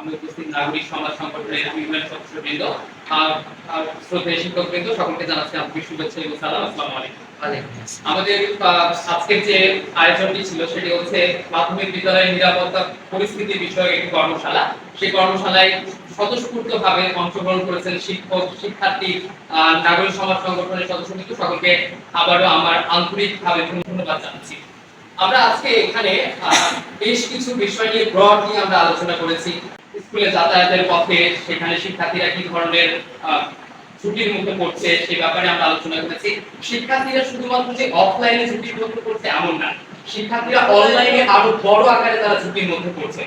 আমি উপস্থিত নাগরিক সমাজ সংগঠনের বিভিন্ন সদস্যবৃন্দ আর আর শ্রদ্ধেয় শিক্ষকবৃন্দ সকলকে জানাচ্ছি আন্তরিক শুভেচ্ছা এবং সালাম আসসালামু আলাইকুম। আমাদের আজকের যে আয়োজনটি ছিল সেটি হচ্ছে মাধ্যমিক বিদ্যালয়ের নিরাপত্তা পরিস্থিতি বিষয়ক একটি কর্মশালা। সেই কর্মশালায় স্বতঃস্ফূর্তভাবে অংশগ্রহণ করেছেন শিক্ষক শিক্ষার্থী নাগরিক সমাজ সংগঠনের সদস্যবৃন্দ সকলকে আবারও আমার আন্তরিকভাবে ধন্যবাদ জানাচ্ছি। আমরা আজকে এখানে বেশ কিছু বিষয় নিয়ে ব্রড নিয়ে আমরা আলোচনা করেছি। স্কুলে যাতায়াতের পথে সেখানে শিক্ষার্থীরা কি ধরনের ঝুঁকির মুখে পড়ছে সেই ব্যাপারে আমরা আলোচনা করেছি। শিক্ষার্থীরা শুধুমাত্র যে অফলাইনে ঝুঁকির মধ্যে পড়ছে এমন না। শিক্ষার্থীরা অনলাইনে আরও বড় আকারে তারা ঝুঁকির মধ্যে পড়ছে।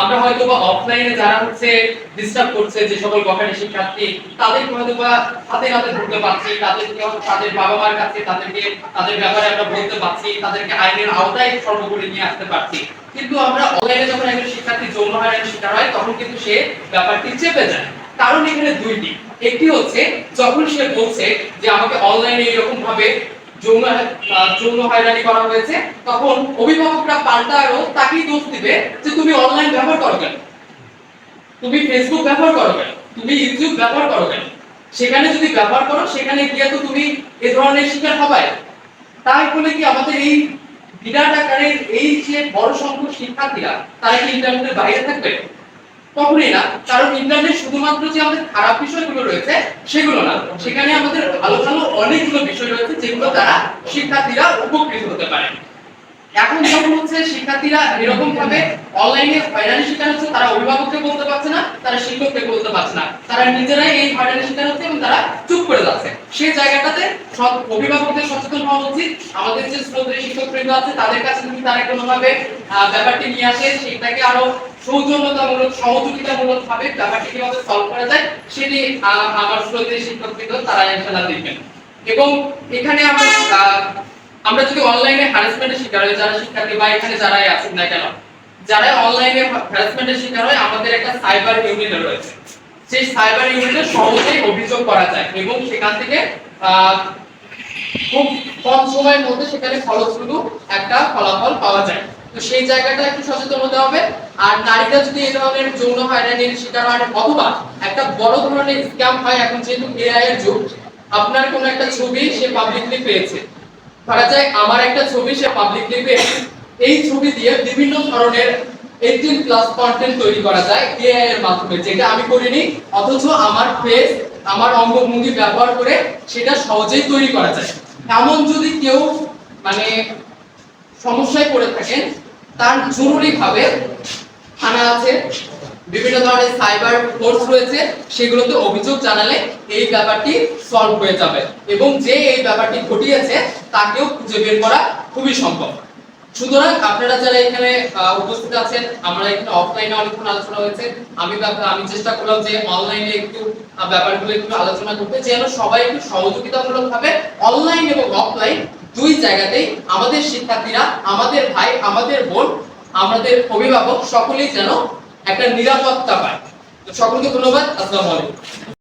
আমরা হয়তো বা অফলাইনে যারা হচ্ছে ডিস্টার্ব করছে যে সকল বখাটে শিক্ষার্থী, তাদেরকে হয়তো বা হাতে হাতে ধরতে পারছি, তাদেরকে তাদের বাবা মার কাছে তাদেরকে, তাদের ব্যাপারে আমরা বলতে পারছি, তাদেরকে আইনের আওতায় সর্বোপরি নিয়ে আসতে পারছি। কিন্তু আমরা অনলাইনে যখন একজন শিক্ষার্থী যৌন হয়রানির শিকার হয়, তখন কিন্তু সে ব্যাপারটি চেপে যায়। কারণ এখানে দুইটি। একটি হচ্ছে, যখন সে বলছে যে আমাকে অনলাইনে এরকম ভাবে যৌন যৌন হয়রানি করা হয়েছে, তখন অভিভাবকরা পাল্টা আরও তাকেই দোষ দিবে যে তুমি অনলাইন ব্যবহার করো কেন? তুমি ফেসবুক ব্যবহার করো কেন? তুমি ইউটিউব ব্যবহার করো কেন? সেখানে যদি ব্যবহার করো, সেখানে গিয়ে তো তুমি এ ধরনের শিকার হবাই। তাই বলে কি আমাদের এই বিরাট আকারের এই যে বড় সংখ্যক শিক্ষার্থীরা, তারা কি ইন্টারনেটের বাইরে থাকবে? কখনোই না। কারণ ইন্টারনেট শুধুমাত্র যে আমাদের খারাপ বিষয়গুলো রয়েছে, সেগুলো না। সেখানে আমাদের ভালো ভালো অনেকগুলো বিষয় রয়েছে, যেগুলো দ্বারা শিক্ষার্থীরা উপকৃত হতে পারে। এখন যখন হচ্ছে শিক্ষার্থীরা এরকম ভাবে অনলাইনে হয়রানি শিকার হচ্ছে, তারা অভিভাবককে বলতে পারছে না, তারা শিক্ষককে বলতে পারছে না। তারা নিজেরাই এই হয়রানি শিকার হচ্ছে এবং তারা চুপ করে যাচ্ছে। সেই জায়গাটাতে অভিভাবকদের সচেতন হওয়া উচিত। আমাদের যে শ্রদ্ধেয় শিক্ষকবৃন্দ আছে, তাদের কাছে যদি তারা কোনোভাবে ব্যাপারটি নিয়ে আসে, সেটাকে আরও সৌজন্যতামূলক, সহযোগিতামূলক ভাবে ব্যাপারটি কীভাবে সলভ করা যায় সেটি আমার শ্রদ্ধেয় শিক্ষকবৃন্দ তারা ইনশাআল্লাহ দেখবেন। এবং এখানে আমরা আমরা যদি অনলাইনে হ্যারাসমেন্টের শিকার হই, যারা শিক্ষার্থী বা এখানে যারাই আছেন না কেন, যারা অনলাইনে হ্যারাসমেন্টের শিকার হয়, আমাদের একটা সাইবার ইউনিট রয়েছে। সেই সাইবার ইউনিটে সহজেই অভিযোগ করা যায় এবং সেখান থেকে খুব কম সময়ের মধ্যে সেখানে ফলপ্রসূ একটা ফলাফল পাওয়া যায়। তো সেই জায়গাটা একটু সচেতন হতে হবে। আর নারীরা যদি এই ধরনের যৌন হয়রানির শিকার হয় অথবা একটা বড় ধরনের স্ক্যাম হয়, এখন যেহেতু এআই এর যুগ, আপনার কোনো একটা ছবি সে পাবলিকলি পেয়েছে। ধরা যায় আমার একটা ছবি সে পাবলিকলি পেয়েছে। এই ছবি দিয়ে বিভিন্ন ধরনের 18 প্লাস কন্টেন্ট তৈরি করা যায় এআই এর মাধ্যমে, যেটা আমি করিনি, অথচ আমার ফেস আমার অঙ্গভঙ্গি ব্যবহার করে সেটা সহজেই তৈরি করা যায়। এমন যদি কেউ মানে সমস্যায় পড়ে থাকেন, তার জরুরি ভাবে থানা আছে, বিভিন্ন ধরনের সাইবার ফোর্স রয়েছে, সেগুলোতে অভিযোগ জানালে এই ব্যাপারটি সলভ হয়ে যাবে। এবং যে এই ব্যাপারটি ঘটিয়েছে, তাকেও খুঁজে বের করা খুবই সম্ভব। সুতরাং আপনারা যারা এখানে উপস্থিত আছেন, আমরা এখানে অফলাইনে অনেকক্ষণ আলোচনা হয়েছে। আমি আমি চেষ্টা করলাম যে অনলাইনে একটু ব্যাপারগুলো একটু আলোচনা করতে, যেন সবাই একটু সহযোগিতামূলক ভাবে অনলাইন এবং অফলাইন দুই জায়গাতেই আমাদের শিক্ষার্থীরা, আমাদের ভাই, আমাদের বোন, আমাদের অভিভাবক সকলেই যেন একটা নিরাপত্তা পায়। সকলকে ধন্যবাদ। আসসালামু আলাইকুম।